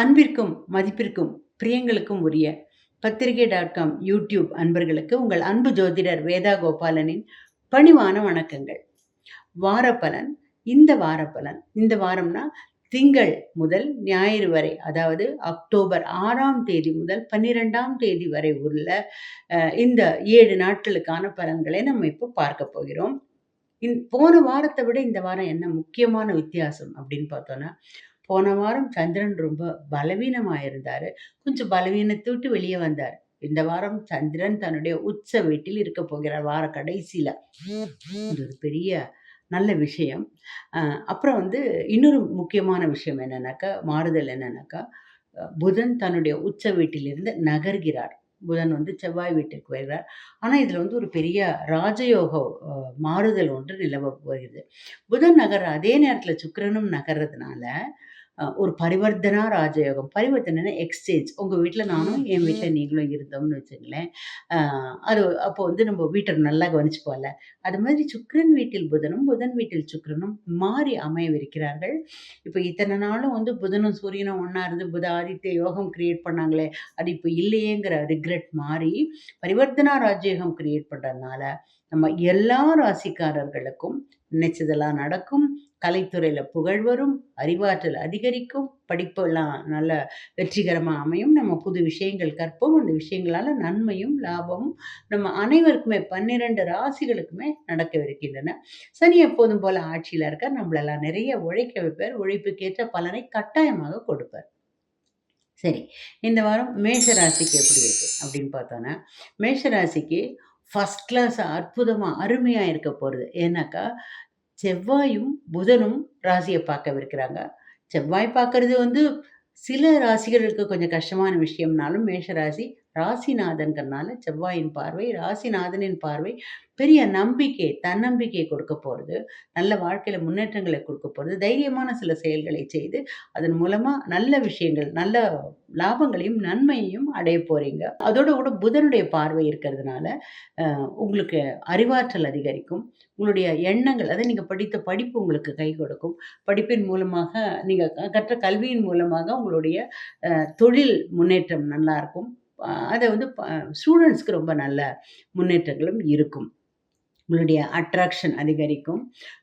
அன்பிற்கும் மதிப்பிற்கும் பிரியங்களுக்கும் உரிய பத்திரிகை டாட் காம் யூடியூப் அன்பர்களுக்கு உங்கள் அன்பு ஜோதிடர் வேதா கோபாலனின் பணிவான வணக்கங்கள். வாரப்பலன் இந்த வாரப்பலன் இந்த வாரம்னா திங்கள் முதல் ஞாயிறு வரை அதாவது அக்டோபர் ஆறாம் தேதி முதல் பன்னிரெண்டாம் தேதி வரை உள்ள இந்த ஏழு நாட்களுக்கான பலன்களை நம்ம இப்போ பார்க்க போகிறோம். இந் போன வாரத்தை விட இந்த வாரம் என்ன முக்கியமான வித்தியாசம் அப்படின்னு பார்த்தோன்னா போன வாரம் சந்திரன் ரொம்ப பலவீனமாக இருந்தார் கொஞ்சம் பலவீனத்தை விட்டு வெளியே வந்தார். இந்த வாரம் சந்திரன் தன்னுடைய உச்ச வீட்டில் இருக்க போகிறார் வார கடைசியில். இது ஒரு பெரிய நல்ல விஷயம். அப்புறம் வந்து இன்னொரு முக்கியமான விஷயம் என்னன்னாக்கா மாறுதல் என்னன்னாக்கா புதன் தன்னுடைய உச்ச வீட்டிலிருந்து நகர்கிறார். புதன் வந்து செவ்வாய் வீட்டுக்கு வருகிறார் ஆனால் இதில் வந்து ஒரு பெரிய ராஜயோக மாறுதல் ஒன்று நிலவ போகிறது. புதன் நகர் அதே நேரத்தில் சுக்கிரனும் நகர்றதுனால ஒரு பரிவர்த்தனா ராஜயோகம். பரிவர்த்தனைனா எக்ஸ்சேஞ்ச் உங்கள் வீட்டில் நானும் என் வீட்டில் நீங்களும் இருந்தோம்னு வச்சுங்களேன். அது அப்போ வந்து நம்ம வீட்டை நல்லா கவனிச்சுப்போம்ல அது மாதிரி சுக்கிரன் வீட்டில் புதனும் புதன் வீட்டில் சுக்கிரனும் மாறி அமையவிருக்கிறார்கள். இப்போ இத்தனை நாளும் வந்து புதனும் சூரியனும் ஒன்றா இருந்து புத ஆதித்ய யோகம் கிரியேட் பண்ணாங்களே அது இப்போ இல்லையேங்கிற ரிக்ரெட் மாறி பரிவர்த்தனா ராஜயோகம் கிரியேட் பண்ணுறதுனால நம்ம எல்லா ராசிக்காரர்களுக்கும் நினைச்சதெல்லாம் நடக்கும். கலைத்துறையில் புகழ் வரும் அறிவாற்றல் அதிகரிக்கும் படிப்பெல்லாம் நல்ல வெற்றிகரமாக அமையும். நம்ம புது விஷயங்கள் கற்போம். அந்த விஷயங்களால் நன்மையும் லாபமும் நம்ம அனைவருக்குமே பன்னிரண்டு ராசிகளுக்குமே நடக்கவிருக்கின்றன சனி எப்போதும் போல ஆட்சியில் இருக்க நம்மளெல்லாம் நிறைய உழைக்க வைப்பார். உழைப்புக்கேற்ற பலனை கட்டாயமாக கொடுப்பார். சரி இந்த வாரம் மேஷ ராசிக்கு எப்படி இருக்கு அப்படின்னு பார்த்தோன்னா மேஷ ராசிக்கு ஃபஸ்ட் கிளாஸ் அற்புதமாக அருமையாக இருக்க போகிறது ஏன்னாக்கா செவ்வாயும் புதனும் ராசியை பார்க்கவிருக்கிறாங்க. செவ்வாய் பார்க்கறது வந்து சில ராசிகளுக்கு கொஞ்சம் கஷ்டமான விஷயம்னாலும் மேஷ ராசி ராசிநாதன்கிறனால செவ்வாயின் பார்வை ராசிநாதனின் பார்வை பெரிய நம்பிக்கை தன்னம்பிக்கையை கொடுக்க போகிறது நல்ல வாழ்க்கையில் முன்னேற்றங்களை கொடுக்க போகிறது தைரியமான சில செயல்களை செய்து அதன் மூலமாக நல்ல விஷயங்கள் நல்ல லாபங்களையும் நன்மையையும் அடைய போகிறீங்க அதோட கூட புதனுடைய பார்வை இருக்கிறதுனால உங்களுக்கு அறிவாற்றல் அதிகரிக்கும். உங்களுடைய எண்ணங்கள் அதை நீங்கள் படித்த படிப்பு உங்களுக்கு கை கொடுக்கும். படிப்பின் மூலமாக நீங்கள் கற்ற கல்வியின் மூலமாக உங்களுடைய தொழில் முன்னேற்றம் நல்லாயிருக்கும். அதை வந்து ஸ்டூடெண்ட்ஸ்க்கு ரொம்ப நல்ல முன்னேற்றங்களும் இருக்கும். உங்களுடைய அட்ராக்ஷன் அதிகரிக்கும்.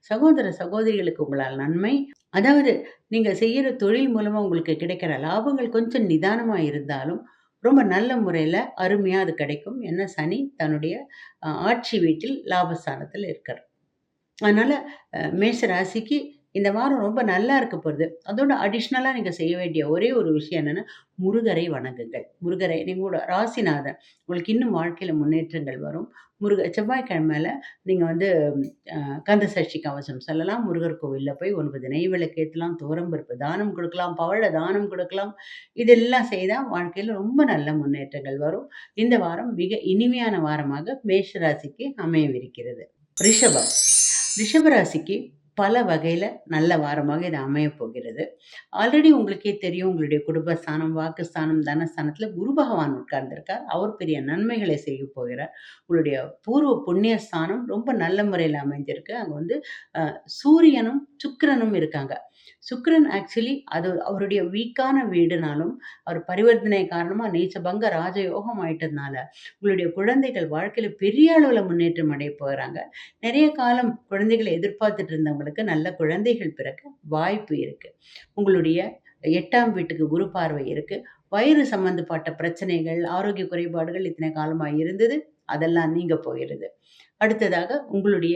சகோதர சகோதரிகளுக்கு உங்களால் நன்மை. அதாவது நீங்கள் செய்கிற தொழில் மூலமாக உங்களுக்கு கிடைக்கிற லாபங்கள் கொஞ்சம் நிதானமாக இருந்தாலும் ரொம்ப நல்ல முறையில் அருமையாக அது கிடைக்கும். என்ன சனி தன்னுடைய ஆட்சி வீட்டில் லாபஸ்தானத்தில் இருக்கார். அதனால் மேஷ ராசிக்கு இந்த வாரம் ரொம்ப நல்லா இருக்க போகிறது அதோட அடிஷ்னலாக நீங்கள் செய்ய வேண்டிய ஒரே ஒரு விஷயம் என்னென்னா முருகரை வணங்குங்கள். முருகரை நீங்களோட ராசிநாதன் உங்களுக்கு இன்னும் வாழ்க்கையில் முன்னேற்றங்கள் வரும். முருக செவ்வாய்க்கிழமையில் நீங்கள் வந்து அஹ், கந்த சஷ்டி கவசம் சொல்லலாம். முருகர் கோவிலில் போய் ஒன்பது நெய் விளக்கு ஏற்றலாம் துவரம்பருப்பு தானம் கொடுக்கலாம். பவழ தானம் கொடுக்கலாம். இதெல்லாம் செய்தால் வாழ்க்கையில் ரொம்ப நல்ல முன்னேற்றங்கள் வரும். இந்த வாரம் மிக இனிமையான வாரமாக மேஷராசிக்கு அமையவிருக்கிறது. ரிஷபம். ரிஷபராசிக்கு பல வகையில் நல்ல வாரமாக இது அமைய போகிறது. ஆல்ரெடி உங்களுக்கே தெரியும் உங்களுடைய குடும்பஸ்தானம் வாக்குஸ்தானம் தனஸ்தானத்தில் குரு பகவான் உட்கார்ந்திருக்கார். அவர் பெரிய நன்மைகளை செய்ய போகிறார். உங்களுடைய பூர்வ புண்ணிய ஸ்தானம் ரொம்ப நல்ல முறையில் அமைஞ்சிருக்கு அங்கே வந்து சூரியனும் சுக்கிரனும் இருக்காங்க. சுக்கரன் ஆக்சுவலி அது அவருடைய வீக்கான வீடுனாலும் அவர் பரிவர்த்தனை காரணமாக நீச்சபங்க ராஜயோகம் ஆயிட்டதுனால உங்களுடைய குழந்தைகள் வாழ்க்கையில் பெரிய அளவில் முன்னேற்றம் அடைய போகிறாங்க நிறைய காலம் குழந்தைகளை எதிர்பார்த்துட்டு இருந்தவங்களுக்கு நல்ல குழந்தைகள் பிறக்க வாய்ப்பு இருக்குது உங்களுடைய எட்டாம் வீட்டுக்கு குரு பார்வை இருக்குது வயிறு சம்மந்தப்பட்ட பிரச்சனைகள் ஆரோக்கிய குறைபாடுகள் இத்தனை காலமாக இருந்தது அதெல்லாம் நீங்க போயிடுது. அடுத்ததாக உங்களுடைய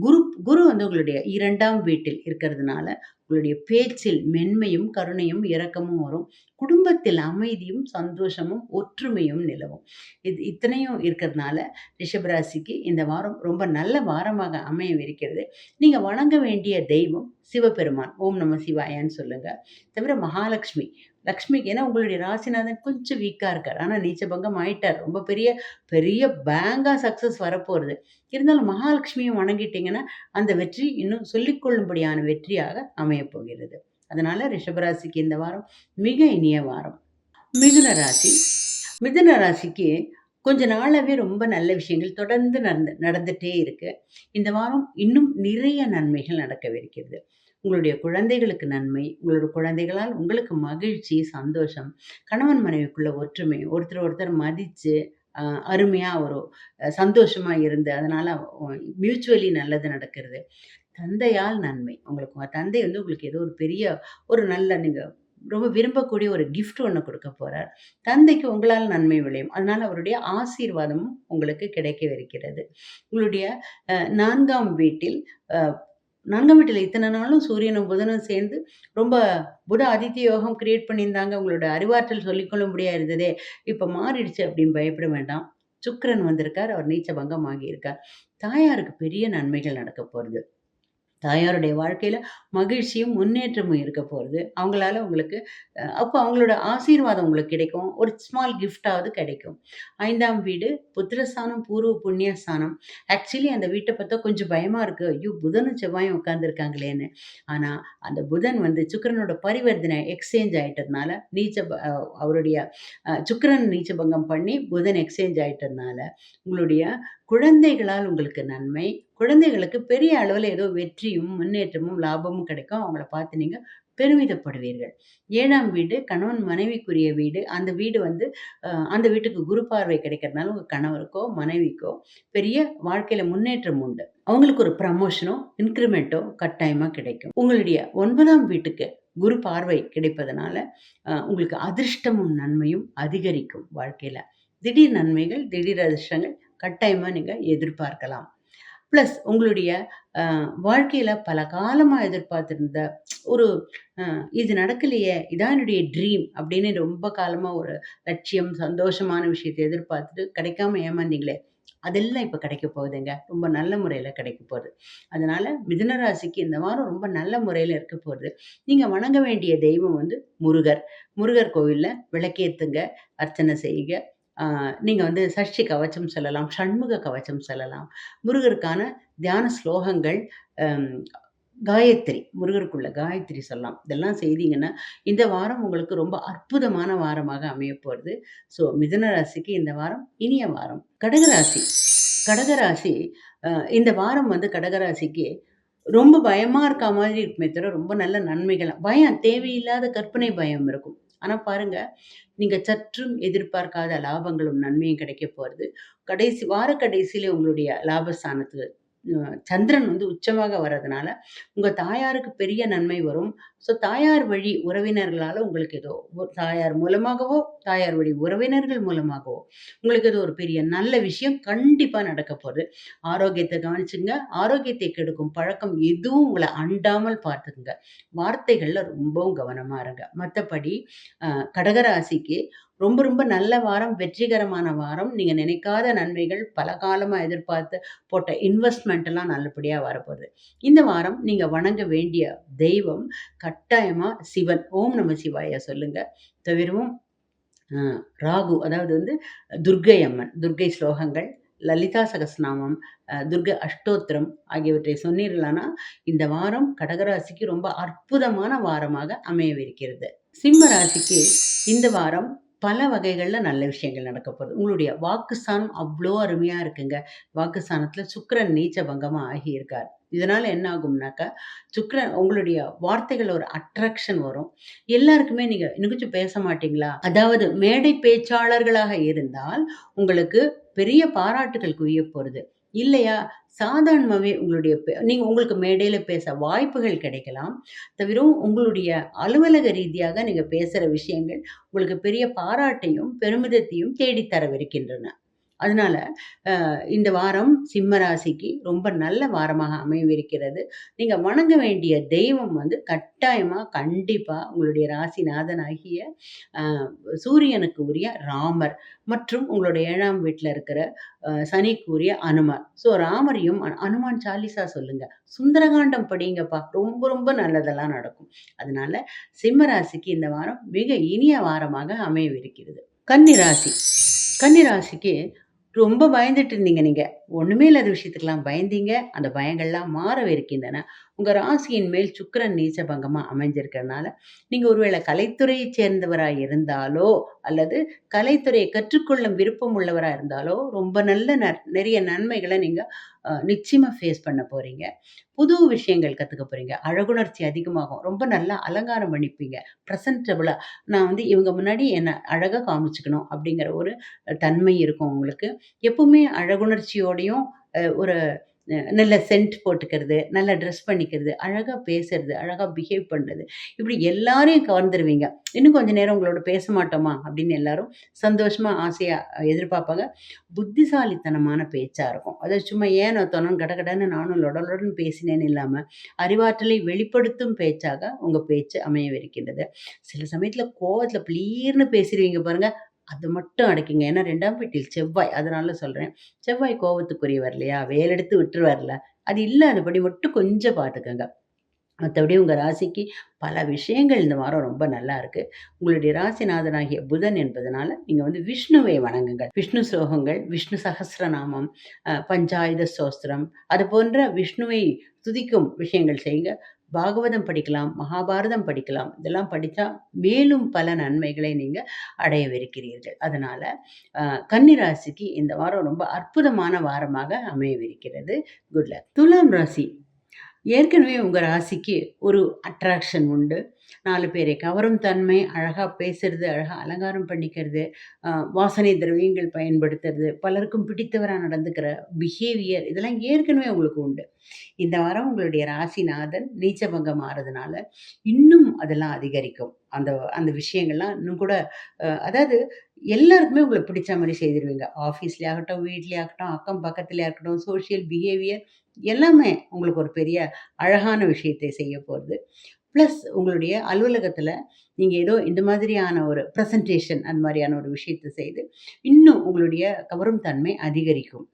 குரு குரு வந்து உங்களுடைய இரண்டாம் வீட்டில் இருக்கிறதுனால உங்களுடைய பேச்சில் மென்மையும் கருணையும் இரக்கமும் வரும். குடும்பத்தில் அமைதியும் சந்தோஷமும் ஒற்றுமையும் நிலவும். இது இத்தனையும் இருக்கிறதுனால ரிஷபராசிக்கு இந்த வாரம் ரொம்ப நல்ல வாரமாக அமையவிருக்கிறது. நீங்கள் வணங்க வேண்டிய தெய்வம் சிவபெருமான். ஓம் நம சிவாயான்னு சொல்லுங்க. தவிர மகாலட்சுமி. லக்ஷ்மிக்கு ஏன்னா உங்களுடைய ராசிநாதன் கொஞ்சம் வீக்காக இருக்கார். ஆனால் நீச்சபங்கம் ஆயிட்டார். ரொம்ப பெரிய பெரிய பேங்காக சக்ஸஸ் வரப்போகிறது இருந்தாலும் மகாலட்சுமியை வணங்கிட்டீங்கன்னா அந்த வெற்றி இன்னும் சொல்லிக்கொள்ளும்படியான வெற்றியாக அமையப் போகிறது அதனால ரிஷபராசிக்கு இந்த வாரம் மிக இனிய வாரம். மிதுன ராசி. மிதுன ராசிக்கு கொஞ்ச நாளாகவே ரொம்ப நல்ல விஷயங்கள் தொடர்ந்து நடந்து நடந்துகிட்டே இருக்கு. இந்த வாரம் இன்னும் நிறைய நன்மைகள் நடக்கவிருக்கிறது. உங்களுடைய குழந்தைகளுக்கு நன்மை, உங்களோட குழந்தைகளால் உங்களுக்கு மகிழ்ச்சி, சந்தோஷம், கணவன் மனைவிக்குள்ள ஒற்றுமை, ஒருத்தர் ஒருத்தர் மதித்து அருமையாக ஒரு சந்தோஷமாக இருந்து, அதனால் மியூச்சுவலி நல்லது நடக்கிறது. தந்தையால் நன்மை. உங்களுக்கு உங்கள் தந்தை வந்து உங்களுக்கு ஏதோ ஒரு பெரிய ஒரு நல்ல நீங்கள் ரொம்ப விரும்பக்கூடிய ஒரு கிஃப்ட் ஒன்று கொடுக்க போகிறார் தந்தைக்கு உங்களால் நன்மை விளையும். அதனால் அவருடைய ஆசீர்வாதமும் உங்களுக்கு கிடைக்கவிருக்கிறது. உங்களுடைய நான்காம் வீட்டில் அ 4ஆம் வீட்டில இத்தன நாளும் சூரியனும், புதனும் சேர்ந்து ரொம்ப புத ஆதித்ய யோகம் கிரியேட் பண்ணியிருந்தாங்க. உங்களோட அறிவாற்றல் சொல்லிக் கொள்ளும்படியா இருந்ததே! இப்போ மாறிடுச்சு அப்படின்னு பயப்பட வேண்டாம். சுக்கரன் வந்திருக்கார். அவர் நீச்ச பங்கம் ஆகியிருக்கார். தாயாருக்கு பெரிய நன்மைகள் நடக்கப் போகிறது தாயாருடைய வாழ்க்கையில் மகிழ்ச்சியும், முன்னேற்றமும் இருக்க போகிறது அவங்களால உங்களுக்கு அப்போ அவங்களோட ஆசீர்வாதம் உங்களுக்கு கிடைக்கும். ஒரு ஸ்மால் கிஃப்ட்டாவது கிடைக்கும். ஐந்தாம் வீடு புத்திரஸ்தானம், பூர்வ புண்ணியஸ்தானம் ஆக்சுவலி அந்த வீட்டை பார்த்தா கொஞ்சம் பயமாக இருக்கு. ஐயோ! புதனும், செவ்வாயும் உட்காந்துருக்காங்களேன்னு ஆனால் அந்த புதன் வந்து சுக்கிரனோட பரிவர்த்தனை எக்ஸ்சேஞ்ச் ஆயிட்டதுனால, நீச்ச அவருடைய சுக்கரன் சுக்கிரன் பங்கம் பண்ணி, புதன் எக்ஸ்சேஞ்ச் ஆயிட்டதுனால, உங்களுடைய குழந்தைகளால் உங்களுக்கு நன்மை. குழந்தைகளுக்கு பெரிய அளவில் ஏதோ வெற்றியும், முன்னேற்றமும், லாபமும் கிடைக்கும். அவங்கள பார்த்து நீங்கள் பெருமிதப்படுவீர்கள். ஏழாம் வீடு கணவன் மனைவிக்குரிய வீடு. அந்த வீடு வந்து அந்த வீட்டுக்கு குரு பார்வை கிடைக்கிறதுனால, உங்கள் கணவருக்கோ, மனைவிக்கோ பெரிய வாழ்க்கையில் முன்னேற்றம் உண்டு. அவங்களுக்கு ஒரு ப்ரமோஷனோ, இன்க்ரிமெண்ட்டோ கட்டாயமாக கிடைக்கும். உங்களுடைய ஒன்பதாம் வீட்டுக்கு குரு பார்வை கிடைப்பதனால, உங்களுக்கு அதிர்ஷ்டமும், நன்மையும் அதிகரிக்கும் வாழ்க்கையில் திடீர் நன்மைகள், திடீர் அதிர்ஷ்டங்கள் கட்டாயமாக நீங்கள் எதிர்பார்க்கலாம். ப்ளஸ் உங்களுடைய வாழ்க்கையில் பல காலமாக எதிர்பார்த்துருந்த ஒரு இது நடக்கலையே! இதான் என்னுடைய ட்ரீம் அப்படின்னு ரொம்ப காலமாக ஒரு லட்சியம், சந்தோஷமான விஷயத்தை எதிர்பார்த்துட்டு கிடைக்காம ஏமாந்தீங்களே! அதெல்லாம் இப்போ கிடைக்க போகுதுங்க. ரொம்ப நல்ல முறையில் கிடைக்க போகுது. அதனால் மிதுனராசிக்கு இந்த வாரம் ரொம்ப நல்ல முறையில் இருக்க போகுது. நீங்கள் வணங்க வேண்டிய தெய்வம் வந்து முருகர். முருகர் கோவிலில் விளக்கேற்றுங்க அர்ச்சனை செய்யுங்க. ஆ நீங்க வந்து சஷ்டி கவச்சம் சொல்லலாம், சண்முக கவச்சம் சொல்லலாம். முருகருக்கான தியான ஸ்லோகங்கள், அம் காயத்ரி, முருகருக்குள்ள காயத்ரி சொல்லலாம். இதெல்லாம் செய்தீங்கன்னா, இந்த வாரம் உங்களுக்கு ரொம்ப அற்புதமான வாரமாக அமையப்போறது. ஸோ மிதுன ராசிக்கு இந்த வாரம் இனிய வாரம். கடகராசி கடகராசி அ இந்த வாரம் வந்து கடகராசிக்கு ரொம்ப பயமா இருக்கா மாதிரி இருக்குமே தவிர, ரொம்ப நல்ல நன்மைகள் பயம் தேவையில்லாத கற்பனை பயம் இருக்கும். ஆனால் பாருங்க, நீங்கள் சற்றும் எதிர்பார்க்காத லாபங்களும், நன்மையும் கிடைக்கப் போகிறது கடைசி வார கடைசியில் உங்களுடைய லாபஸ்தானத்து சந்திரன் வந்து உச்சமாக வர்றதுனால, உங்கள் தாயாருக்கு பெரிய நன்மை வரும். ஸோ தாயார் வழி உறவினர்களால் உங்களுக்கு ஏதோ தாயார் மூலமாகவோ, தாயார் வழி உறவினர்கள் மூலமாகவோ, உங்களுக்கு ஏதோ ஒரு பெரிய நல்ல விஷயம் கண்டிப்பாக நடக்கப் போகுது. ஆரோக்கியத்தை கவனிச்சுங்க. ஆரோக்கியத்தை கெடுக்கும் பழக்கம் எதுவும் உங்களை அண்டாமல் பார்த்துக்குங்க. வார்த்தைகளில் ரொம்பவும் கவனமாக இருங்க. மற்றபடி கடகராசிக்கு ரொம்ப ரொம்ப நல்ல வாரம், வெற்றிகரமான வாரம். நீங்கள் நினைக்காத நன்மைகள், பல காலமாக எதிர்பார்த்து போட்ட இன்வெஸ்ட்மெண்ட்டெல்லாம் எல்லாம் வரப்போகுது. இந்த வாரம் நீங்கள் வணங்க வேண்டிய தெய்வம் கட்டாயமாக சிவன். ஓம் நம சிவாய சொல்லுங்கள் தவிரவும் ராகு அதாவது வந்து துர்க்கை அம்மன், துர்க்கை ஸ்லோகங்கள், லலிதா சகசநாமம் துர்க துர்க்கை அஷ்டோத்திரம் ஆகியவற்றை சொன்னீர்களானா, இந்த வாரம் கடகராசிக்கு ரொம்ப அற்புதமான வாரமாக அமையவிருக்கிறது. சிம்ம ராசிக்கு இந்த வாரம் பல வகைகளில் நல்ல விஷயங்கள் நடக்க போகுது. உங்களுடைய வாக்குஸ்தானம் அவ்வளோ அருமையாக இருக்குங்க. வாக்குஸ்தானத்தில் சுக்கரன் நீச்ச பங்கமாக ஆகியிருக்கார். இதனால் என்ன ஆகும்னாக்கா, சுக்கரன் உங்களுடைய வார்த்தைகள் ஒரு அட்ராக்ஷன் வரும். எல்லாருக்குமே நீங்கள் இன்னும் கொஞ்சம் பேச மாட்டீங்களா? அதாவது மேடை பேச்சாளர்களாக இருந்தால், உங்களுக்கு பெரிய பாராட்டுகள் குவிய போகிறது இல்லையா, சாதாரணமாகவே உங்களுடைய நீங்கள் உங்களுக்கு மேடையில் பேச வாய்ப்புகள் கிடைக்கலாம். தவிரவும் உங்களுடைய அலுவலக ரீதியாக நீங்கள் பேசுகிற விஷயங்கள், உங்களுக்கு பெரிய பாராட்டையும், பெருமிதத்தையும் தேடித் தரவிருக்கின்றன. அதனால இந்த வாரம் சிம்ம ராசிக்கு ரொம்ப நல்ல வாரமாக அமையவிருக்கிறது. நீங்கள் வணங்க வேண்டிய தெய்வம் வந்து கட்டாயமாக கண்டிப்பாக உங்களுடைய ராசிநாதனாகிய அ சூரியனுக்கு உரிய ராமர் மற்றும் உங்களுடைய ஏழாம் வீட்டில் இருக்கிற சனிக்கு உரிய அனுமர் ஸோ ராமரையும் அனுமான் சாலிசா சொல்லுங்க. சுந்தரகாண்டம் படிங்கப்பா. ரொம்ப ரொம்ப நல்லதெல்லாம் நடக்கும். அதனால சிம்ம ராசிக்கு இந்த வாரம் மிக இனிய வாரமாக அமையவிருக்கிறது. கன்னிராசி கன்னிராசிக்கு ரொம்ப பயந்துட்டு இருந்தீங்க நீங்க. ஒண்ணுமே இல்லாத விஷயத்துக்கெல்லாம் பயந்தீங்க. அந்த பயங்கள்லாம் மாறவிருக்கின்றன. உங்கள் ராசியின் மேல் சுக்கரன் நீச்சபங்கமாக அமைஞ்சிருக்கிறதுனால, நீங்கள் ஒருவேளை கலைத்துறையை சேர்ந்தவராக இருந்தாலோ, அல்லது கலைத்துறையை கற்றுக்கொள்ளும் விருப்பம் உள்ளவராக இருந்தாலோ, ரொம்ப நல்ல நிறைய நன்மைகளை நீங்கள் நிச்சயமாக ஃபேஸ் பண்ண போகிறீங்க புது விஷயங்கள் கற்றுக்க போகிறீங்க அழகுணர்ச்சி அதிகமாகும். ரொம்ப நல்லா அலங்காரம் பண்ணிப்பீங்க. ப்ரெசன்டபுளாக நான் வந்து இவங்க முன்னாடி என்னை அழகாக காமிச்சுக்கணும் அப்படிங்கிற ஒரு தன்மை இருக்கும் உங்களுக்கு. எப்பவுமே அழகுணர்ச்சியோடையும் ஒரு நல்ல சென்ட் போட்டுக்கிறது, நல்லா ட்ரெஸ் பண்ணிக்கிறது, அழகாக பேசுறது, அழகாக பிஹேவ் பண்ணுறது இப்படி எல்லாரையும் கவர்ந்துருவீங்க. இன்னும் கொஞ்ச நேரம் உங்களோட பேச மாட்டோமா? அப்படின்னு எல்லாரும் சந்தோஷமாக ஆசையாக எதிர்பார்ப்பாங்க. புத்திசாலித்தனமான பேச்சாக இருக்கும். அதாவது சும்மா ஏனோ கட கடகடன்னு நானும் லொடலுடன் பேசினேன்னு இல்லாமல் அறிவாற்றலை வெளிப்படுத்தும் பேச்சாக உங்கள் பேச்சு அமையவிருக்கின்றது. சில சமயத்தில் கோவத்தில் பிளீர்னு பேசிருவீங்க பாருங்கள் அது மட்டும் அடைக்குங்க ஏன்னா ரெண்டாம் வீட்டில் செவ்வாய். அதனால சொல்கிறேன் செவ்வாய் கோவத்துக்குரியவர் இல்லையா? வேலெடுத்து விட்டுருவார்ல. அது இல்லாதபடி மட்டும் கொஞ்சம் பார்த்துக்கங்க. மற்றபடி உங்கள் ராசிக்கு பல விஷயங்கள் இந்த வாரம் ரொம்ப நல்லா இருக்கு. உங்களுடைய ராசிநாதனாகிய புதன் என்பதனால, நீங்கள் வந்து விஷ்ணுவை வணங்குங்கள். விஷ்ணு ஸ்லோகங்கள், விஷ்ணு சகசிரநாமம் பஞ்சாயுத சோஸ்திரம் அது போன்ற விஷ்ணுவை துதிக்கும் விஷயங்கள் செய்யுங்க. பாகவதம் படிக்கலாம், மகாபாரதம் படிக்கலாம். இதெல்லாம் படித்தா மேலும் பல நன்மைகளை நீங்கள் அடையவிருக்கிறீர்கள். அதனால் கன்னிராசிக்கு கன்னி ராசிக்கு இந்த வாரம் ரொம்ப அற்புதமான வாரமாக அமையவிருக்கிறது. Good luck. துலாம் ராசி. ஏற்கனவே உங்கள் ராசிக்கு ஒரு அட்ராக்ஷன் உண்டு. நாலு பேரை கவரும் தன்மை, அழகாக பேசுறது, அழகாக அலங்காரம் பண்ணிக்கிறது, வாசனை திரவியங்கள் பயன்படுத்துறது, பலருக்கும் பிடித்தவராக நடந்துக்கிற பிஹேவியர் இதெல்லாம் ஏற்கனவே உங்களுக்கு உண்டு. இந்த வாரம் உங்களுடைய ராசிநாதன் நீச்சபங்கம் ஆறதுனால, இன்னும் அதெல்லாம் அதிகரிக்கும். அந்த அந்த விஷயங்கள்லாம் இன்னும் கூட அதாவது எல்லாருக்குமே உங்களுக்கு பிடிச்ச மாதிரி செய்திருவீங்க ஆஃபீஸ்லேயே ஆகட்டும், வீட்லேயே ஆகட்டும், அக்கம் பக்கத்துலேயே இருக்கட்டும், சோஷியல் பிஹேவியர் எல்லாமே உங்களுக்கு ஒரு பெரிய அழகான விஷயத்தை செய்ய போகிறது ப்ளஸ் உங்களுடைய அலுவலகத்தில் நீங்கள் ஏதோ இந்த மாதிரியான ஒரு ப்ரெசன்டேஷன் அந்த மாதிரியான ஒரு விஷயத்த செய்து, இன்னும் உங்களுடைய கவரும் தன்மை அதிகரிக்கும்.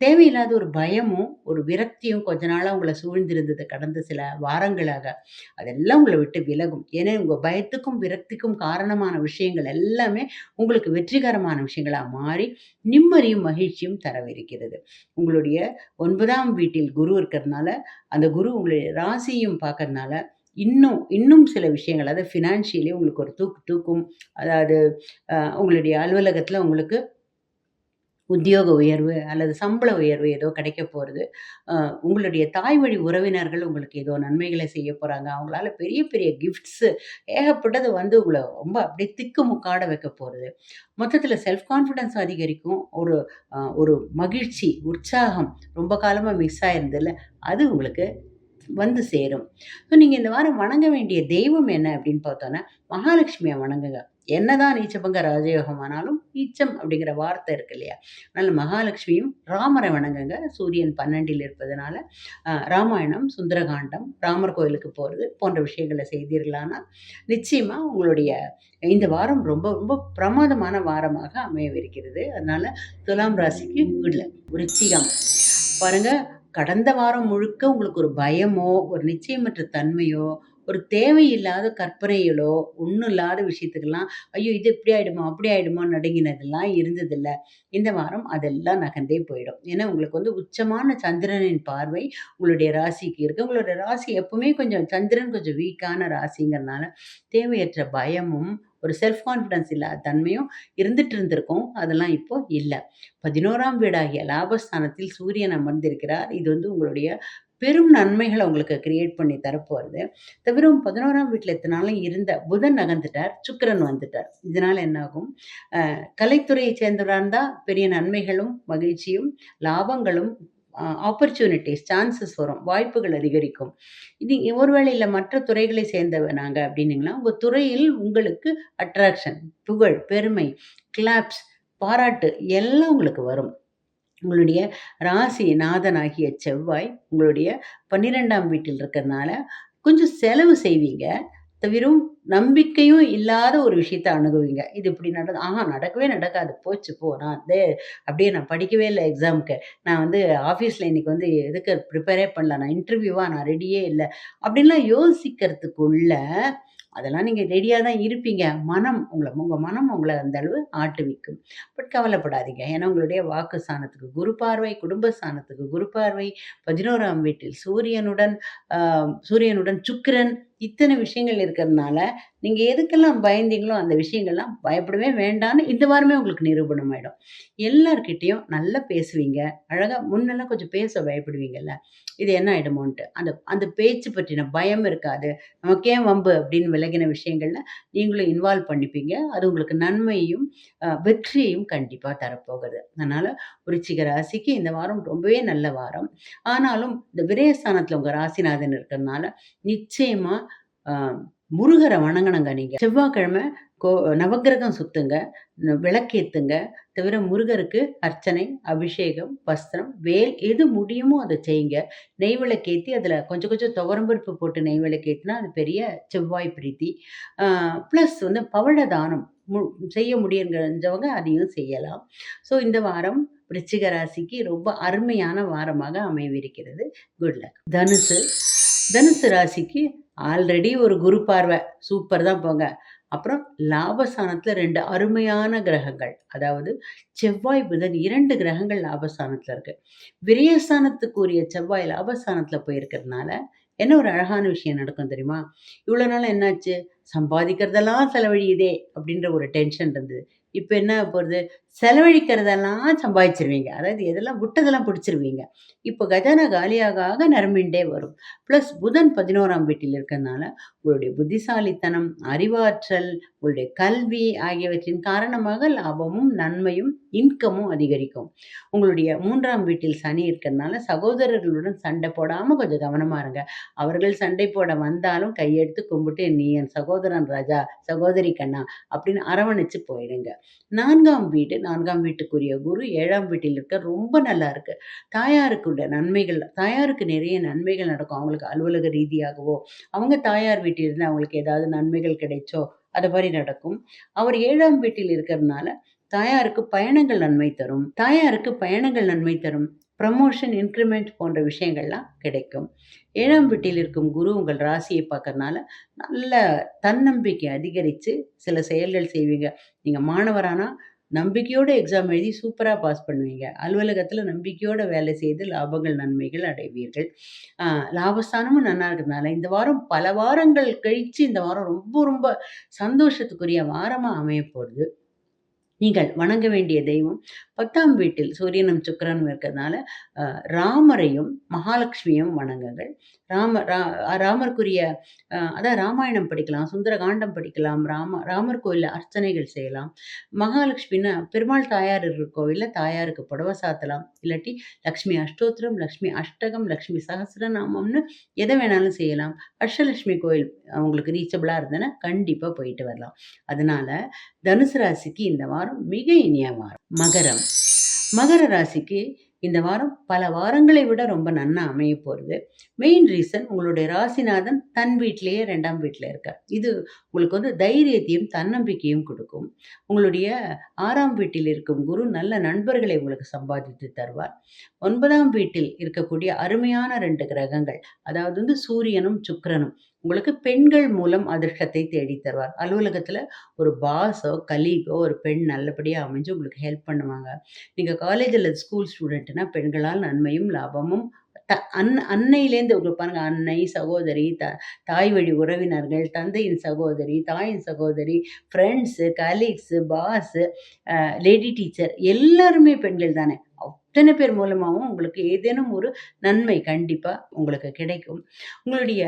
தேவையில்லாத ஒரு பயமும், ஒரு விரக்தியும் கொஞ்ச நாளாக உங்களை சூழ்ந்திருந்தது கடந்த சில வாரங்களாக. அதெல்லாம் உங்களை விட்டு விலகும். ஏன்னா, உங்கள் பயத்துக்கும், விரக்திக்கும் காரணமான விஷயங்கள் எல்லாமே உங்களுக்கு வெற்றிகரமான விஷயங்களாக மாறி, நிம்மதியும், மகிழ்ச்சியும் தரவிருக்கிறது. உங்களுடைய ஒன்பதாம் வீட்டில் குரு இருக்கிறதுனால, அந்த குரு உங்களுடைய ராசியும் பார்க்கறதுனால, இன்னும் இன்னும் சில விஷயங்கள் அதாவது ஃபினான்ஷியலி உங்களுக்கு ஒரு தூக்கு தூக்கும். அதாவது உங்களுடைய அலுவலகத்தில் உங்களுக்கு உத்தியோக உயர்வு அல்லது சம்பள உயர்வு ஏதோ கிடைக்க போகிறது உங்களுடைய தாய் வழி உறவினர்கள் உங்களுக்கு ஏதோ நன்மைகளை செய்ய போகிறாங்க அவங்களால பெரிய பெரிய கிஃப்ட்ஸு ஏகப்பட்டது வந்து உங்களை ரொம்ப அப்படியே திக்கு முக்காட வைக்க போகிறது மொத்தத்தில் செல்ஃப் கான்ஃபிடன்ஸ் அதிகரிக்கும். ஒரு ஒரு மகிழ்ச்சி, உற்சாகம் ரொம்ப காலமாக மிஸ் ஆயிருந்ததில்ல அது உங்களுக்கு வந்து சேரும். ஸோ நீங்கள் இந்த வாரம் வணங்க வேண்டிய தெய்வம் என்ன அப்படின்னு பார்த்தோன்னா மகாலட்சுமியை வணங்குங்க. என்னதான் நீச்சபங்க ராஜயோகம் ஆனாலும், நீச்சம் அப்படிங்கிற வார்த்தை இருக்கு இல்லையா? அதனால் மகாலட்சுமியும், ராமரை வணங்குங்க. சூரியன் 12ல் இருப்பதனால, ராமாயணம், சுந்தரகாண்டம், ராமர் கோயிலுக்கு போகிறது போன்ற விஷயங்கள செய்தீர்களானால், நிச்சயமாக உங்களுடைய இந்த வாரம் ரொம்ப ரொம்ப பிரமாதமான வாரமாக அமையவிருக்கிறது. அதனால் துலாம் ராசிக்கு குட் விருச்சிகம். பாருங்க, கடந்த வாரம் முழுக்க உங்களுக்கு ஒரு பயமோ, ஒரு நிச்சயமற்ற தன்மையோ, ஒரு தேவையில்லாத கற்பனைகளோ, ஒன்றும் இல்லாத விஷயத்துக்கெல்லாம், ஐயோ! இது இப்படி ஆயிடுமோ, அப்படி ஆகிடுமோ நடுங்கினதெல்லாம் இருந்ததில்ல. இந்த வாரம் அதெல்லாம் நகர்ந்தே போயிடும். ஏன்னா, உங்களுக்கு வந்து உச்சமான சந்திரனின் பார்வை உங்களுடைய ராசிக்கு இருக்கு. உங்களுடைய ராசி எப்பவுமே கொஞ்சம் சந்திரன் கொஞ்சம் வீக்கான ராசிங்கிறனால, தேவையற்ற பயமும், ஒரு செல்ஃப் கான்ஃபிடன்ஸ் இல்லாத தன்மையும் இருந்துட்டு இருந்திருக்கும். அதெல்லாம் இப்போ இல்லை பதினோராம் வீடாகிய லாபஸ்தானத்தில் சூரியன் அமர்ந்திருக்கிறார். இது வந்து உங்களுடைய பெரும் நன்மைகள் உங்களுக்கு கிரியேட் பண்ணி தரப்போகிறது தவிரும் பதினோராம் வீட்டில் இத்தனாலும் இருந்த புதன் நகர்ந்துட்டார். சுக்கரன் வந்துட்டார். இதனால் என்னாகும் கலைத்துறையை சேர்ந்தவரா இருந்தால் பெரிய நன்மைகளும், மகிழ்ச்சியும், லாபங்களும், ஆப்பர்ச்சுனிட்டிஸ் சான்சஸ் வரும். வாய்ப்புகள் அதிகரிக்கும். இது ஒருவேளை வேளையில் மற்ற துறைகளை சேர்ந்தவ நாங்க அப்படின்னீங்கன்னா, துறையில் உங்களுக்கு அட்ராக்ஷன், புகழ், பெருமை, கிளாப்ஸ், பாராட்டு எல்லாம் உங்களுக்கு வரும். உங்களுடைய ராசி நாதனாகிய செவ்வாய் உங்களுடைய 12ஆம் வீட்டில் இருக்கிறதுனால, கொஞ்சம் செலவு செய்வீங்க. தவிரும் நம்பிக்கையும் இல்லாத ஒரு விஷயத்த அணுகுவீங்க. இது இப்படி நடக்கு ஆஹா நடக்கவே நடக்காது. போச்சு போ! நான் வந்து அப்படியே நான் படிக்கவே இல்லை எக்ஸாம்க்கு. நான் வந்து ஆஃபீஸில் இன்னைக்கு வந்து எதுக்கு ப்ரிப்பேரே பண்ணல. நான் இன்டர்வியூவாக நான் ரெடியே இல்லை அப்படின்லாம் யோசிக்கிறதுக்குள்ள, அதெல்லாம் நீங்கள் ரெடியாக தான் இருப்பீங்க. மனம் உங்களை உங்கள் மனம் உங்களை அந்த அளவு ஆட்டுவிக்கும். பட் கவலைப்படாதீங்க. ஏன்னா உங்களுடைய வாக்கு ஸ்தானத்துக்கு குரு பார்வை, குடும்ப ஸ்தானத்துக்கு குரு பார்வை, 11ஆம் வீட்டில் சூரியனுடன் சூரியனுடன் சுக்கிரன் இத்தனை விஷயங்கள் இருக்கிறதுனால, நீங்கள் எதுக்கெல்லாம் பயந்தீங்களோ, அந்த விஷயங்கள்லாம் பயப்படவே வேண்டான்னு இந்த வாரமே உங்களுக்கு நிரூபணம் ஆகிடும் எல்லார்கிட்டேயும் நல்லா பேசுவீங்க. அழகாக முன்னெல்லாம் கொஞ்சம் பேச பயப்படுவீங்கல்ல. இது என்ன ஆகிடுமோன்ட்டு அந்த அந்த பேச்சு பற்றின பயம் இருக்காது. நமக்கு ஏன் வம்பு அப்படின்னு விலகின விஷயங்களில் நீங்களும் இன்வால்வ் பண்ணிப்பீங்க. அது உங்களுக்கு நன்மையும் வெற்றியையும் கண்டிப்பாக தரப்போகுது. அதனால் விருச்சிக ராசிக்கு இந்த வாரம் ரொம்பவே நல்ல வாரம். ஆனாலும் இந்த விரயஸ்தானத்தில் உங்கள் ராசிநாதன் இருக்கிறதுனால, நிச்சயமாக முருகரை வணங்கணுங்க நீங்கள் செவ்வாய்க்கிழமை கோ நவக்கிரகம் சுத்துங்க. விளக்கேத்துங்க. தவிர முருகருக்கு அர்ச்சனை, அபிஷேகம், வஸ்திரம், வேல் எது முடியுமோ அதை செய்யுங்க. நெய் விளக்கேத்தி அதில் கொஞ்சம் கொஞ்சம் துவரம் பருப்பு போட்டு நெய் விளக்கேற்றினா அது பெரிய செவ்வாய் பிரீத்தி. ப்ளஸ் வந்து பவழ தானம் மு செய்ய முடியுங்கிறவங்க அதையும் செய்யலாம். ஸோ இந்த வாரம் விருச்சிக ராசிக்கு ரொம்ப அருமையான வாரமாக அமைவிருக்கிறது குட் லக். தனுசு தனுசு ராசிக்கு ஆல்ரெடி ஒரு குரு பார்வை. சூப்பர் தான் போங்க. அப்புறம் லாபஸ்தானத்தில் ரெண்டு அருமையான கிரகங்கள். அதாவது செவ்வாய், புதன் இரண்டு கிரகங்கள் லாபஸ்தானத்தில் இருக்குது விரயஸ்தானத்துக்குரிய செவ்வாய் லாபஸ்தானத்தில் போயிருக்கிறதுனால, என்ன ஒரு அழகான விஷயம் நடக்கும் தெரியுமா? இவ்வளோ நாள் என்னாச்சு? சம்பாதிக்கிறதெல்லாம் செலவழியுதே! அப்படின்ற ஒரு டென்ஷன் இருந்தது. இப்போ என்ன போகிறது செலவழிக்கிறதெல்லாம் சம்பாதிச்சிருவீங்க அதாவது எதெல்லாம் விட்டதெல்லாம் பிடிச்சிருவீங்க. இப்போ கஜானா காலியாக ஆக நிரம்பிண்டே வரும். ப்ளஸ் புதன் 11ஆம் வீட்டில் இருக்கிறதுனால, உங்களுடைய புத்திசாலித்தனம், அறிவாற்றல், உங்களுடைய கல்வி ஆகியவற்றின் காரணமாக லாபமும், நன்மையும், இன்கமும் அதிகரிக்கும். உங்களுடைய மூன்றாம் வீட்டில் சனி இருக்கிறதுனால, சகோதரர்களுடன் சண்டை போடாமல் கொஞ்சம் கவனமா இருங்க. அவர்கள் சண்டை போட வந்தாலும் கையெடுத்து கும்பிட்டு, "நீ என் சகோதரன் ராஜா, சகோதரி கண்ணா" அப்படின்னு அரவணைச்சு போயிடுங்க. நான்காம் வீடு நான்காம் வீட்டுக்குரிய குரு ஏழாம் வீட்டில் இருக்க ரொம்ப நல்லா இருக்கு. தாயாருக்குள்ள நன்மைகள் தாயாருக்கு நிறைய நன்மைகள் நடக்கும். அவங்களுக்கு அலுவலக ரீதியாகவோ, அவங்க தாயார் வீட்டிலிருந்து அவங்களுக்கு ஏதாவது நன்மைகள் கிடைச்சோ, அது மாதிரி நடக்கும். அவர் ஏழாம் வீட்டில் இருக்கிறதுனால, தாயாருக்கு பயணங்கள் நன்மை தரும். தாயாருக்கு பயணங்கள் நன்மை தரும். ப்ரமோஷன், இன்க்ரிமெண்ட் போன்ற விஷயங்கள்லாம் கிடைக்கும். ஏழாம் வீட்டில் இருக்கும் குரு உங்கள் ராசியை பார்க்கறனால, நல்ல தன்னம்பிக்கை அதிகரித்து சில செயல்கள் செய்வீங்க. நீங்கள் மாணவரானால் நம்பிக்கையோட எக்ஸாம் எழுதி சூப்பராக பாஸ் பண்ணுவீங்க. அலுவலகத்தில் நம்பிக்கையோட வேலை செய்து லாபங்கள், நன்மைகள் அடைவீர்கள். லாபஸ்தானமும் நல்லா இருக்கிறதுனால, இந்த வாரம் பல வாரங்கள் கழித்து இந்த வாரம் ரொம்ப ரொம்ப சந்தோஷத்துக்குரிய வாரமாக அமைய போகிறது நீங்கள் வணங்க வேண்டிய தெய்வம் 10ஆம் வீட்டில் சூரியனும், சுக்கரனும் இருக்கிறதுனால, ராமரையும், மகாலட்சுமியும் வணங்குங்கள். ராம ரா ராமருக்குரிய அதான் ராமாயணம் படிக்கலாம், சுந்தரகாண்டம் படிக்கலாம், ராம ராமர் கோயிலில் அர்ச்சனைகள் செய்யலாம். மகாலட்சுமின்னா பெருமாள் தாயார் இருக்கிற கோவிலில் தாயாருக்கு புடவ சாத்தலாம். இல்லாட்டி லக்ஷ்மி அஷ்டோத்திரம், லக்ஷ்மி அஷ்டகம், லக்ஷ்மி சகசிரநாமம்னு எதை வேணாலும் செய்யலாம். அஷ்டலட்சுமி கோயில் அவங்களுக்கு ரீச்சபிளாக இருந்ததுன்னா, கண்டிப்பாக போயிட்டு வரலாம். அதனால தனுசு ராசிக்கு இந்த வாரம் மிக இனிய வாரம். மகரம் மகர ராசிக்கு இந்த வாரம் பல வாரங்களை விட ரொம்ப நன்னா அமையப் போகிறது மெயின் ரீசன் உங்களுடைய ராசிநாதன் தன் வீட்டிலேயே ரெண்டாம் வீட்டில் இருக்கார். இது உங்களுக்கு வந்து தைரியத்தையும், தன்னம்பிக்கையும் கொடுக்கும் உங்களுடைய ஆறாம் வீட்டில் இருக்கும் குரு நல்ல நண்பர்களை உங்களுக்கு சம்பாதித்து தருவார். ஒன்பதாம் வீட்டில் இருக்கக்கூடிய அருமையான ரெண்டு கிரகங்கள், அதாவது வந்து சூரியனும், சுக்கரனும் உங்களுக்கு பெண்கள் மூலம் அதிர்ஷ்டத்தை தேடி தருவார். அலுவலகத்தில் ஒரு பாஸோ, கலீகோ ஒரு பெண் நல்லபடியாக அமைஞ்சு உங்களுக்கு ஹெல்ப் பண்ணுவாங்க. நீங்கள் காலேஜ் அல்லது ஸ்கூல் ஸ்டூடண்ட்னா பெண்களால் நன்மையும், லாபமும் த அன் அன்னையிலேருந்து ஒரு பாருங்க அன்னை, சகோதரி, த தாய் வழி உறவினர்கள், தந்தையின் சகோதரி, தாயின் சகோதரி, friends, colleagues, boss, lady teacher எல்லாருமே பெண்கள் தானே! அத்தனை பேர் மூலமாகவும் உங்களுக்கு ஏதேனும் ஒரு நன்மை கண்டிப்பாக உங்களுக்கு கிடைக்கும். உங்களுடைய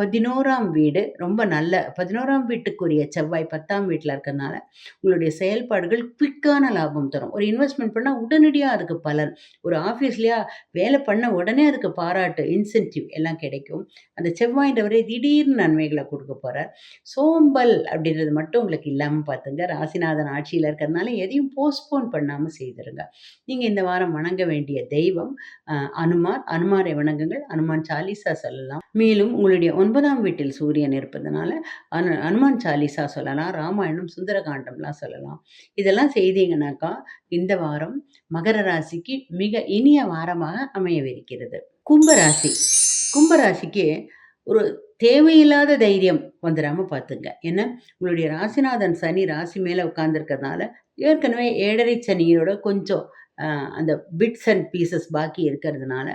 11ஆம் வீடு ரொம்ப நல்ல 11ஆம் வீட்டுக்குரிய செவ்வாய் பத்தாம் வீட்டில் இருக்கிறதுனால, உங்களுடைய செயல்பாடுகள் குயிக்கான லாபம் தரும். ஒரு இன்வெஸ்ட்மெண்ட் பண்ணால் உடனடியாக அதுக்கு பலன். ஒரு ஆஃபீஸ்லையா வேலை பண்ண உடனே அதுக்கு பாராட்டு, இன்சென்டிவ் எல்லாம் கிடைக்கும். அந்த செவ்வாய்ன்றவரே திடீர்னு நன்மைகளை கொடுக்க போகிறார் சோம்பல் அப்படின்றது மட்டும் உங்களுக்கு இல்லாமல் பார்த்துங்க. ராசிநாதன் ஆட்சியில் இருக்கிறதுனால எதையும் போஸ்ட்போன் பண்ணாமல் செய்திருங்க. நீங்கள் இந்த வாரம் வணங்க வேண்டிய தெய்வம் அனுமார். அனுமாரை வணங்குங்கள். அனுமான் சாலிசா சொல்லலாம். மேலும் உங்களுடைய ஒன்பதாம் வீட்டில் சூரியன் இருப்பதனால, அனு அனுமான் சாலிசா சொல்லலாம். ராமாயணம், சுந்தரகாண்டம்லாம் சொல்லலாம். இதெல்லாம் செய்தீங்கன்னாக்கா இந்த வாரம் மகர ராசிக்கு மிக இனிய வாரமாக அமையவிருக்கிறது. கும்பராசி கும்பராசிக்கு ஒரு தேவையில்லாத தைரியம் வந்துடாமல் பார்த்துங்க. ஏன்னா, உங்களுடைய ராசிநாதன் சனி ராசி மேல உட்கார்ந்திருக்கிறதுனால, ஏற்கனவே ஏழரை சனியோட கொஞ்சம் அந்த பிட்ஸ் அண்ட் பீசஸ் பாக்கி இருக்கிறதுனால,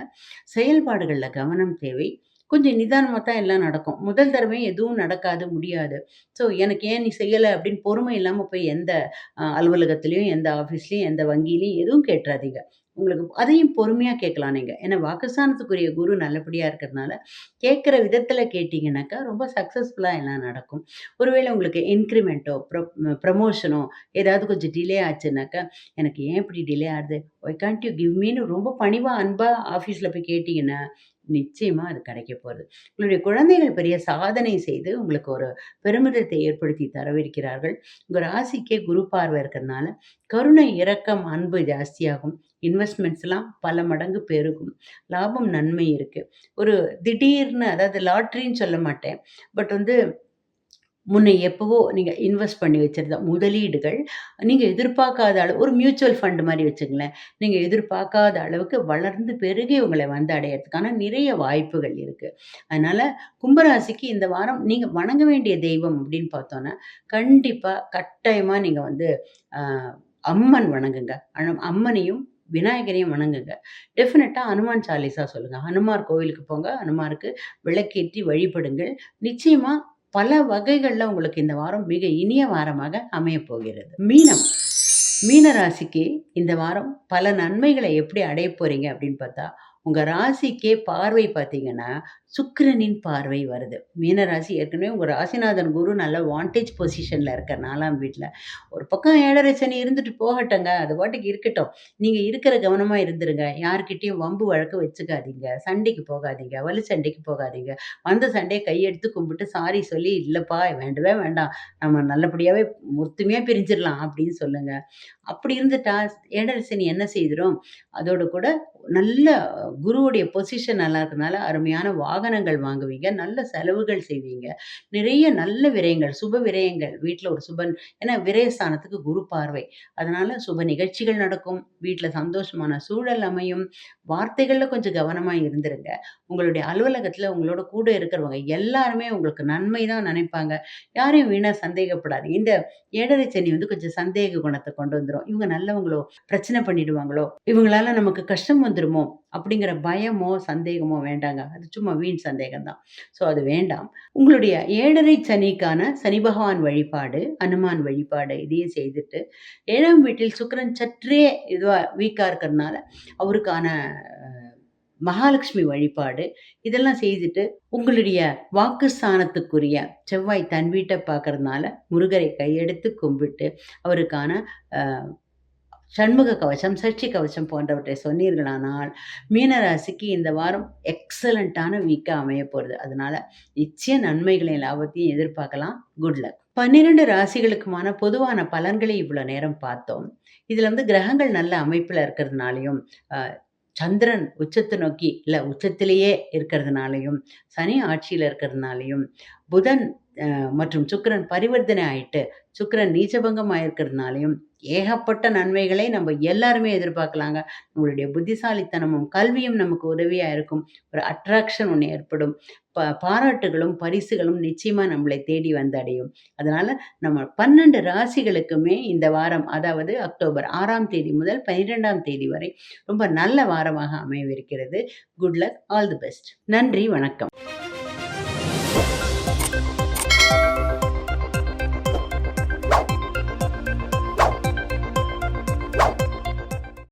செயல்பாடுகளில் கவனம் தேவை. கொஞ்சம் நிதானமாக தான் எல்லாம் நடக்கும். முதல் தடவை எதுவும் நடக்காது, முடியாது. ஸோ எனக்கு ஏன் நீ செய்யலை அப்படின்னு பொறுமை இல்லாமல் போய் எந்த அலுவலகத்துலேயும் எந்த ஆஃபீஸ்லேயும் எந்த வங்கியிலையும் எதுவும் கேட்றாதீங்க. உங்களுக்கு அதையும் பொறுமையாக கேட்கலாம் நீங்கள் ஏன்னா வாக்குஸ்தானத்துக்குரிய குரு நல்லபடியாக இருக்கிறதுனால, கேட்குற விதத்தில் கேட்டிங்கனாக்கா ரொம்ப சக்ஸஸ்ஃபுல்லாக எல்லாம் நடக்கும். ஒருவேளை உங்களுக்கு இன்க்ரிமெண்ட்டோ ப்ரொ ப்ரமோஷனோ ஏதாவது கொஞ்சம் டிலே ஆச்சுனாக்கா எனக்கு ஏன் இப்படி டிலே ஆகுது? ஒய் கான்ட் யூ கிவ் மீன்னு ரொம்ப பணிவாக அன்பாக ஆஃபீஸில் போய் கேட்டிங்கன்னா நிச்சயமா அது கிடைக்க போகிறது உங்களுடைய குழந்தைகள் பெரிய சாதனை செய்து உங்களுக்கு ஒரு பெருமிதத்தை ஏற்படுத்தி தரவிருக்கிறார்கள். உங்கள் ராசிக்கே குரு பார்வை இருக்கிறதுனால, கருணை, இரக்கம், அன்பு ஜாஸ்தியாகும். இன்வெஸ்ட்மெண்ட்ஸ்லாம் பல மடங்கு பெருகும். லாபம் நன்மை இருக்குது ஒரு திடீர்னு அதாவது லாட்ரின்னு சொல்ல மாட்டேன். பட் வந்து முன்ன எப்பவோ நீங்க இன்வெஸ்ட் பண்ணி வச்சிருந்த முதலீடுகள், நீங்க எதிர்பார்க்காத அளவு ஒரு மியூச்சுவல் ஃபண்ட் மாரி வச்சுக்கங்களேன். நீங்க எதிர்பார்க்காத அளவுக்கு வளர்ந்து பெருகி உங்கள வந்து அடையறதுக்கான நிறைய வாய்ப்புகள் இருக்கு. அதனால கும்பராசிக்கு இந்த வாரம் நீங்க வணங்க வேண்டிய தெய்வம் அப்படின்னு பார்த்தோம்னா, கண்டிப்பா கட்டாயமா நீங்க வந்து அ அம்மன் வணங்குங்க. அன அம்மனையும், விநாயகரையும் வணங்குங்க. டெஃபினட்டா ஹனுமான் சாலிசா சொல்லுங்க. ஹனுமார் கோவிலுக்கு போங்க. ஹனுமாருக்கு விளக்கேற்றி வழிபடுங்கள். நிச்சயமா பல வகைகள்ல உங்களுக்கு இந்த வாரம் மிக இனிய வாரமாக அமையப் போகிறது. மீனம். மீன ராசிக்கு இந்த வாரம் பல நன்மைகளை எப்படி அடைய போறீங்க அப்படின்னு பார்த்தா, உங்க ராசிக்கே பார்வை பார்த்தீங்கன்னா, சுக்கிரனின் பார்வை வருது. மீனராசி ஏற்கனவே உங்கள் ராசிநாதன் குரு நல்ல வாண்டேஜ் பொசிஷனில் இருக்க நாலாம் வீட்டில் ஒரு பக்கம் ஏழரை சனி இருந்துட்டு போகட்டங்க அது பாட்டுக்கு இருக்கட்டும். நீங்கள் இருக்கிற கவனமாக இருந்துருங்க. யார்கிட்டேயும் வம்பு வழக்கு வச்சுக்காதீங்க. சண்டைக்கு போகாதீங்க. வலு சண்டைக்கு போகாதீங்க. வந்த சண்டையை கையெடுத்து கும்பிட்டு சாரி சொல்லி, இல்லைப்பா வேண்டவே வேண்டாம். நம்ம நல்லபடியாகவே ஒத்துமையாக பிரிஞ்சிடலாம் அப்படின்னு சொல்லுங்கள் அப்படி இருந்துட்டா ஏழரை சனி என்ன செய்திரும்? அதோட கூட நல்ல குருவுடைய பொசிஷன் நல்லா இருக்கிறதுனால அருமையான வாகனங்கள் வாங்குவீங்க. நல்ல செலவுகள் செய்வீங்க. நிறைய நல்ல விரயங்கள், சுப விரயங்கள் வீட்டில் ஒரு சுபன் ஏன்னா விரயஸ்தானத்துக்கு குரு பார்வை. அதனால சுப நிகழ்ச்சிகள் நடக்கும். வீட்டில் சந்தோஷமான சூழல் அமையும். வார்த்தைகளில் கொஞ்சம் கவனமாக இருந்துருங்க. உங்களுடைய அலுவலகத்தில் உங்களோட கூட இருக்கிறவங்க எல்லாருமே உங்களுக்கு நன்மை தான் நினைப்பாங்க. யாரையும் வீணாக சந்தேகப்படாதீங்க. இந்த ஏழரை சனி வந்து கொஞ்சம் சந்தேக குணத்தை கொண்டு வந்துடும் இவங்க நல்லவங்களோ, பிரச்சனை பண்ணிடுவாங்களோ, இவங்களால நமக்கு கஷ்டம் வந்துடுமோ அப்படிங்கிற பயமோ, சந்தேகமோ வேண்டாங்க. அது சும்மா வீண் சந்தேகம் தான். ஸோ அது வேண்டாம். உங்களுடைய ஏழரை சனிக்கான சனி பகவான் வழிபாடு, அனுமான் வழிபாடு இதையும் செய்துட்டு, ஏழாம் வீட்டில் சுக்கிரன் சற்றே இதுவாக வீக்காக இருக்கிறதுனால, அவருக்கான மகாலட்சுமி வழிபாடு இதெல்லாம் செய்துட்டு, உங்களுடைய வாக்குஸ்தானத்துக்குரிய செவ்வாய் தன் வீட்டை பார்க்கறதுனால, முருகரை கையெடுத்து கும்பிட்டு, அவருக்கான சண்முக கவசம், சஷ்டி கவசம் போன்றவற்றை சொன்னீர்களானால், மீனராசிக்கு இந்த வாரம் எக்ஸலண்ட்டான வீக்காக அமைய போகிறது அதனால நிச்சய நன்மைகளையும், லாபத்தையும் எதிர்பார்க்கலாம். Good luck. 12 ராசிகளுக்குமான பொதுவான பலன்களை இவ்வளோ நேரம் பார்த்தோம். இதில் வந்து கிரகங்கள் நல்ல அமைப்பில் இருக்கிறதுனாலையும் சந்திரன் உச்சத்தை நோக்கி இல்லை உச்சத்திலேயே இருக்கிறதுனாலயும், சனி ஆட்சியில் இருக்கிறதுனாலயும், புதன் மற்றும் சுக்கிரன் பரிவர்த்தனை ஆயிட்டு, சுக்கிரன் நீச்சபங்கம் ஆயிருக்கிறதுனாலையும் ஏகப்பட்ட நன்மைகளை நம்ம எல்லாருமே எதிர்பார்க்கலாங்க. உங்களுடைய புத்திசாலித்தனமும், கல்வியும் நமக்கு உதவியாக இருக்கும். ஒரு அட்ராக்ஷன் ஒன்று ஏற்படும். ப பாராட்டுகளும், பரிசுகளும் நிச்சயமாக நம்மளை தேடி வந்தடையும். அதனால் நம்ம 12 ராசிகளுக்குமே இந்த வாரம் அதாவது அக்டோபர் ஆறாம் தேதி முதல் 12ஆம் தேதி வரை ரொம்ப நல்ல வாரமாக அமையவிருக்கிறது. Good luck. All the best. நன்றி, வணக்கம்.